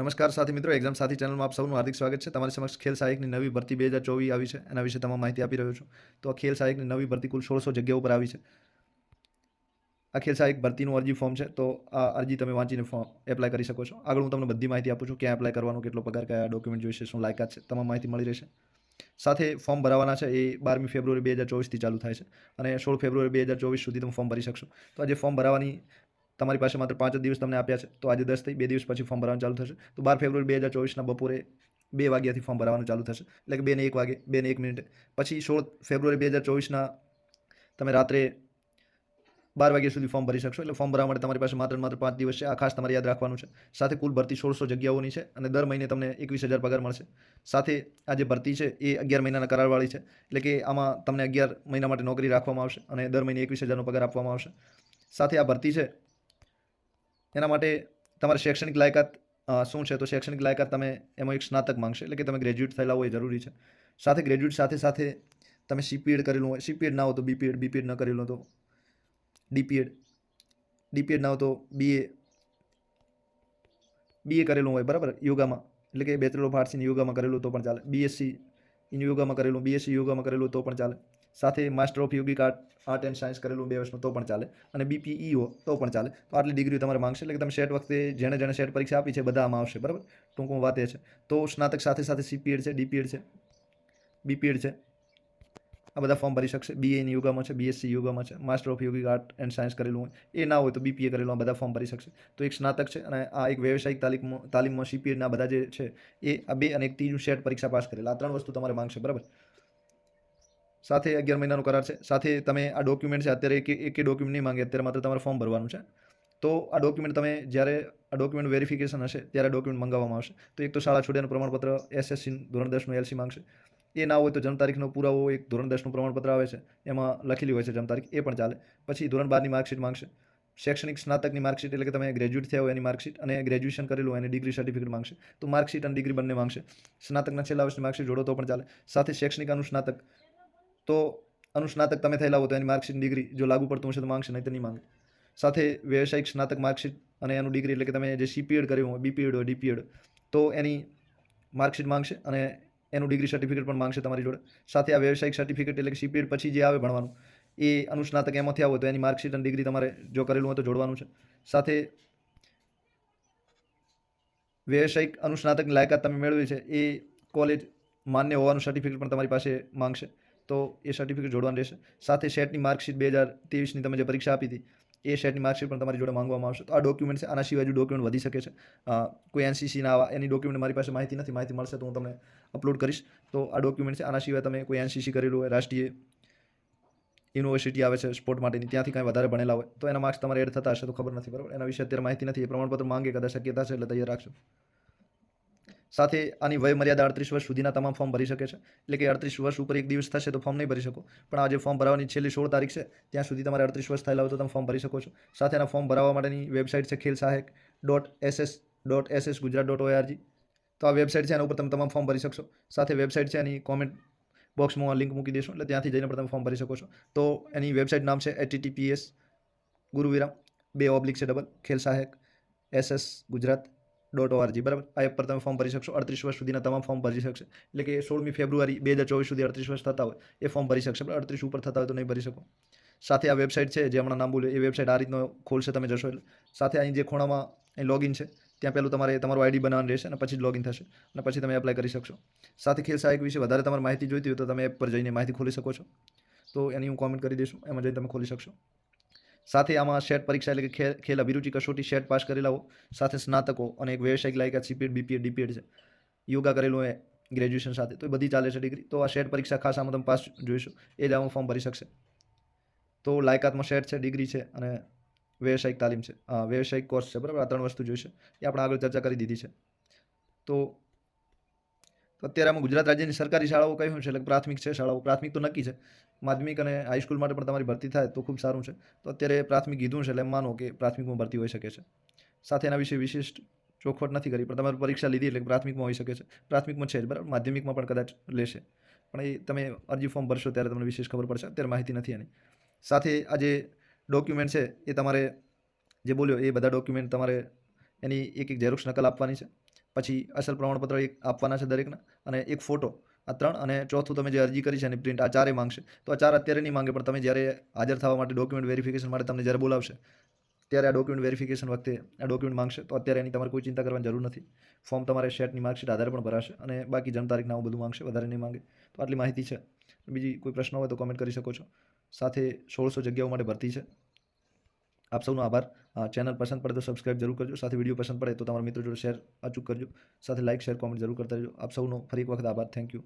નમસ્કાર સાથી મિત્રો એક્ઝામ સાથી ચેનલમાં આપ સૌનું હાર્દિક સ્વાગત છે. તમારી સમક્ષ ખેલ સહાયકની નવી ભરતી બે હજાર ચોવીસ આવી છે. એના વિશે તમામ માહિતી આપી રહ્યો છું. તો આ ખેલ સહાયકની નવી ભરતી કુલ સોળસો જગ્યાઓ પર આવી છે. આ ખેલ સહાયક ભરતીનું અરજી ફોર્મ છે. તો આ અરજી તમે વાંચીને ફોર્મ એપ્લાય કરી શકો છો. આગળ હું તમને બધી માહિતી આપું છું ક્યાં એપ્લાય કરવાનું, કેટલો પગાર, કયા ડોક્યુમેન્ટ જોઈશે, શું લાયકાત છે, તમામ માહિતી મળી રહેશે. સાથે ફોર્મ ભરાવાના છે. એ બારમી ફેબ્રુઆરી બે હજાર ચોવીસથી ચાલુ થાય છે. અને સોળ ફેબ્રુઆરી બે હજાર ચોવીસ સુધી તમે ફોર્મ ભરી શકશો. તો આજે ફોર્મ ભરાવાની તમારી પાસે માત્ર પાંચ દિવસ તમને આપ્યા છે. તો આજે દસ થઈ, બે દિવસ પછી ફોર્મ ભરવાનું ચાલુ થશે. તો બાર ફેબ્રુઆરી બે હજાર ચોવીસના બપોરે બે વાગ્યાથી ફોર્મ ભરવાનું ચાલુ થશે. એટલે કે બે ને એક વાગે બે ને એક મિનિટે. પછી સોળ ફેબ્રુઆરી બે હજાર ચોવીસના તમે રાત્રે બાર વાગ્યા સુધી ફોર્મ ભરી શકશો. એટલે ફોર્મ ભરવા માટે તમારી પાસે માત્ર માત્ર પાંચ દિવસ છે. આ ખાસ તમારે યાદ રાખવાનું છે. સાથે કુલ ભરતી સોળસો જગ્યાઓની છે અને દર મહિને તમને એકવીસ હજાર પગાર મળશે. સાથે આ જે ભરતી છે એ અગિયાર મહિનાના કરારવાળી છે. એટલે કે આમાં તમને અગિયાર મહિના માટે નોકરી રાખવામાં આવશે અને દર મહિને એકવીસ હજારનો પગાર આપવામાં આવશે. સાથે આ ભરતી છે એના માટે તમારે શૈક્ષણિક લાયકાત શું છે? તો શૈક્ષણિક લાયકાત તમે એમાં એક સ્નાતક માંગશે, એટલે કે તમે ગ્રેજ્યુએટ થયેલા હોય જરૂરી છે. સાથે ગ્રેજ્યુએટ સાથે સાથે તમે સીપીએડ કરેલું હોય સીપીએડ ના હોય તો બીપીએડ બીપીએડ ન કરેલું તો ડીપીએડ ડીપીએડ ના હોય તો બીએ બીએ કરેલું હોય, બરાબર? યોગામાં, એટલે કે બેચલર ઓફ આર્ટ્સ ઇન યોગામાં કરેલું તો પણ ચાલે. બીએસસી ઇન યોગામાં કરેલું બીએસસી યોગામાં કરેલું તો પણ ચાલે. સાથે master of yogic art art and science કરેલું બે વર્ષનું તો પણ ચાલે. અને બીપીઈઓ તો પણ ચાલે. તો આટલી ડિગ્રી તમારે માંગશે, એટલે કે તમે સેટ વખતે જેણે જેણે સેટ પરીક્ષા આપી છે બધા આવશે, બરાબર? ટૂંકું વાત એ છે. તો સ્નાતક સાથે સાથે સીપીએડ છે ડીપીએડ છે બીપીએડ છે. આ બધા ફોર્મ ભરી શકશે. બીએની યોગામાં છે બીએસસી યોગામાં છે master of yogic art and science કરેલું હોય, એ ના હોય તો બીપીએ કરેલું, આ બધા ફોર્મ ભરી શકશે. તો એક સ્નાતક છે અને આ એક વ્યવસાયિક તાલીમમાં તાલીમમાં સીપીએડના બધા જે છે, એ આ બે અને એક ત્રીજું સેટ પરીક્ષા પાસ કરેલા. આ ત્રણ વસ્તુ તમારે માંગશે, બરાબર? સાથે અગિયાર મહિનાનો કરાર છે. સાથે તમે આ ડોક્યુમેન્ટ છે, અત્યારે એક એક ડોક્યુમેન્ટ નહીં માંગે, અત્યારે માત્ર તમારે ફોર્મ ભરવાનું છે. તો આ ડોક્યુમેન્ટ તમે જ્યારે આ ડોક્યુમેન્ટ વેરિફિકેશન હશે, ત્યારે ડોક્યુમેન્ટ મંગાવવામાં આવશે. તો એક તો શાળા છોડ્યાનું પ્રમાણપત્ર એસએસસી ધોરણ દસનું એલસી માંગશે. એ ના હોય તો જન્મ તારીખનો પુરાવો એક ધોરણ દસનું પ્રમાણપત્ર આવે છે. એમાં લખેલી હોય છે જન્મ તારીખ, એ પણ ચાલે. પછી ધોરણ બારની માર્કશીટ માંગશે. શૈક્ષણિક સ્નાતકની માર્કશીટ એટલે કે તમે ગ્રેજ્યુએટ થયા હોય એની માર્કશીટ અને ગ્રેજ્યુએશન કરેલું હોય એની ડિગ્રી સર્ટિફિકેટ માંગશે. તો માર્કશીટ અને ડિગ્રી બંને માંગશે. સ્નાતકના છેલ્લા વર્ષની માર્કશીટ જોડો તો પણ ચાલે. સાથે શૈક્ષણિક અનુસ્નાતક. તો અનુસ્નાતક તમે થયેલા હો, તો એની માર્કશીટ ડિગ્રી જો લાગુ પડતું હશે તો માંગશે નહીં તો નહીં માંગે. સાથે વ્યવસાયિક સ્નાતક માર્કશીટ અને એનું ડિગ્રી એટલે કે તમે જે સીપીએડ કર્યું હોય બીપીએડ હોય ડીપીએડ તો એની માર્કશીટ માંગશે અને એનું ડિગ્રી સર્ટિફિકેટ પણ માંગશે તમારી જોડે. સાથે આ વ્યવસાયિક સર્ટિફિકેટ એટલે કે સીપીએડ પછી જે આવે ભણવાનું, એ અનુસ્નાતક એમાંથી આવો તો એની માર્કશીટ અને ડિગ્રી તમારે જો કરેલું હોય તો જોડવાનું છે. સાથે વ્યવસાયિક અનુસ્નાતકની લાયકાત તમે મેળવી છે, એ કોલેજ માન્ય હોવાનું સર્ટિફિકેટ પણ તમારી પાસે માંગશે. તો એ સર્ટિફિકેટ જોડવાનું રહેશે. સાથે સેટની માર્કશીટ બે હજાર ત્રેવીસની તમે જે પરીક્ષા આપી હતી, એ સેટની માર્કશીટ પણ તમારી જોડે માંગવામાં આવશે. તો આ ડોક્યુમેન્ટ છે, આના સિવાય જો ડોક્યુમેન્ટ વધી શકે છે કોઈ એનસીસીના આવા, એની ડોક્યુમેન્ટ મારી પાસે માહિતી નથી, માહિતી મળશે તો હું તમને અપલોડ કરીશ. તો આ ડોક્યુમેન્ટ છે, આના સિવાય તમે કોઈ એનસીસી કરેલું હોય, રાષ્ટ્રીય યુનિવર્સિટી આવે છે સ્પોર્ટ માટેની, ત્યાંથી કાંઈ વધારે ભણેલા હોય, તો એના માર્ક્સ તમારે એડ થતા હશે તો ખબર નથી, બરાબર? એના વિશે અત્યારે માહિતી નથી, એ પ્રમાણપત્ર માંગે, કદાચ શક્યતા છે એટલે તૈયાર રાખજો. સાથે આની વય મર્યાદા અડત્રીસ વર્ષ સુધીના તમામ ફોર્મ ભરી શકે છે. એટલે કે અડત્રીસ વર્ષ ઉપર એક દિવસ થશે તો ફોર્મ નહીં ભરી શકો. પણ આ જે ફોર્મ ભરવાની છેલ્લી સોળ તારીખ છે, ત્યાં સુધી તમારે અડત્રીસ વર્ષ થયેલા હોય તો તમે ફોર્મ ભરી શકો છો. સાથે એના ફોર્મ ભરાવવા માટેની વેબસાઇટ છે Khel Sahayak dot SS dot SS Gujarat dot ORG. તો આ વેબસાઇટ છે, એના ઉપર તમે તમામ ફોર્મ ભરી શકશો. સાથે વેબસાઇટ છે, એની કોમેન્ટ બોક્સમાં લિંક મૂકી દઈશું, એટલે ત્યાંથી જઈને પણ તમે ફોર્મ ભરી શકો છો. તો એની વેબસાઇટ નામ છે એચટીટીપીએસ ગુરુવિરામ, બે ઓબ્લિક છે ડબલ ખેલ સહાયક, એસએસ ગુજરાત. ડોટ ઓઆરજી બરાબર? આ એપ પર તમે ફોર્મ ભરી શકશો. અડત્રીસ વર્ષ સુધીના તમામ ફોર્મ ભરી શકશે. એટલે કે સોળમી ફેબ્રુઆરી બે હજાર ચોવીસ સુધી અડત્રીસ વર્ષ થતા હોય, એ ફોર્મ ભરી શકશે. પણ અડત્રીસ ઉપર થતા હોય તો નહીં ભરી શકો. સાથે આ વેબસાઇટ છે, જે હમણાં નામ બોલ્યું, એ વેબસાઇટ આ રીતનો ખોલશે, તમે જશો એટલે. સાથે અહીં જે ખૂણામાં અહીં લોગિન છે, ત્યાં પહેલું તમારે, તમારું આઈડી બનાવવાનું રહેશે અને પછી જ લોગિન થશે અને પછી તમે એપ્લાય કરી શકશો. સાથે ખેલ સહાયક વિશે વધારે તમારે માહિતી જોઈતી હોય તો તમે એપ પર જઈને માહિતી ખોલી શકો છો. તો એની હું કોમેન્ટ કરી દઈશું, એમાં જઈને તમે ખોલી શકશો. સાથે આમાં શેટ પરીક્ષા એટલે કે ખેલ અભિરુચિ કસોટી શેટ પાસ કરેલા સાથે સ્નાતકો અને એક વ્યવસાયિક લાયકાત સીપીએડ બીપીએડ ડીપીએડ છે. યોગા કરેલું હોય ગ્રેજ્યુએશન સાથે. તો એ બધી ચાલે છે ડિગ્રી તો આ શેટ પરીક્ષા ખાસ આમાં તમે પાસ જોઈશું. એ જ આમાં ફોર્મ ભરી શકશે. તો લાયકાતમાં શેટ છે ડિગ્રી છે અને વ્યવસાયિક તાલીમ છે. વ્યવસાયિક કોર્સ છે, બરાબર? આ ત્રણ વસ્તુ જોઈશે. એ આપણે આગળ ચર્ચા કરી દીધી છે. તો તો અત્યારે આમાં ગુજરાત રાજ્યની સરકારી શાળાઓ કઈ શું છે? એટલે પ્રાથમિક છે, શાળાઓ પ્રાથમિક તો નક્કી છે. માધ્યમિક અને હાઈસ્કૂલ માટે પણ તમારી ભરતી થાય તો ખૂબ સારું છે. તો અત્યારે પ્રાથમિક કીધું છે એટલે એમ માનો કે પ્રાથમિકમાં ભરતી હોઈ શકે છે. સાથે એના વિશે વિશિષ્ટ ચોખવટ નથી કરી, પણ તમારે પરીક્ષા લીધી એટલે પ્રાથમિકમાં હોઈ શકે છે. પ્રાથમિકમાં છે જ, બરાબર? માધ્યમિકમાં પણ કદાચ લેશે. પણ એ તમે અરજી ફોર્મ ભરશો ત્યારે તમને વિશેષ ખબર પડશે. અત્યારે માહિતી નથી એની. સાથે આ જે ડોક્યુમેન્ટ છે એ તમારે જે બોલ્યો એ બધા ડોક્યુમેન્ટ તમારે એની એક એક ઝેરોક્ષ નકલ આપવાની છે. પછી અસલ પ્રમાણપત્ર એક આપવાના છે દરેકના અને એક ફોટો આ ત્રણ અને ચોથું તમે જે અરજી કરી છે એની પ્રિન્ટ આ ચારે માંગશે. તો આ ચાર અત્યારે નહીં માંગે, પણ તમે જ્યારે હાજર થવા માટે ડોક્યુમેન્ટ વેરિફિકેશન માટે તમને જ્યારે બોલાવશે, ત્યારે આ ડોક્યુમેન્ટ વેરિફિકેશન વખતે આ ડોક્યુમેન્ટ માંગશે. તો અત્યારે એની તમારે કોઈ ચિંતા કરવાની જરૂર નથી. ફોર્મ તમારે શેટની માર્કશીટ આધારે પણ ભરાશે અને બાકી જન્મ તારીખના આવું બધું માંગશે, વધારે નહીં માંગે. તો આટલી માહિતી છે. બીજી કોઈ પ્રશ્ન હોય તો કોમેન્ટ કરી શકો છો. સાથે સોળસો જગ્યાઓ માટે ભરતી છે. આપ સૌનો આભાર. ચેનલ પસંદ પડે તો સબસ્ક્રાઇબ જરૂર કરજો. સાથે વીડિયો પસંદ પડે તો તમારા મિત્રો જોડે શેર અચૂક કરજો. સાથે લાઇક શેર કોમેન્ટ જરૂર કરતા રહેજો. આપ સૌનો ફરી એક વખત આભાર. Thank you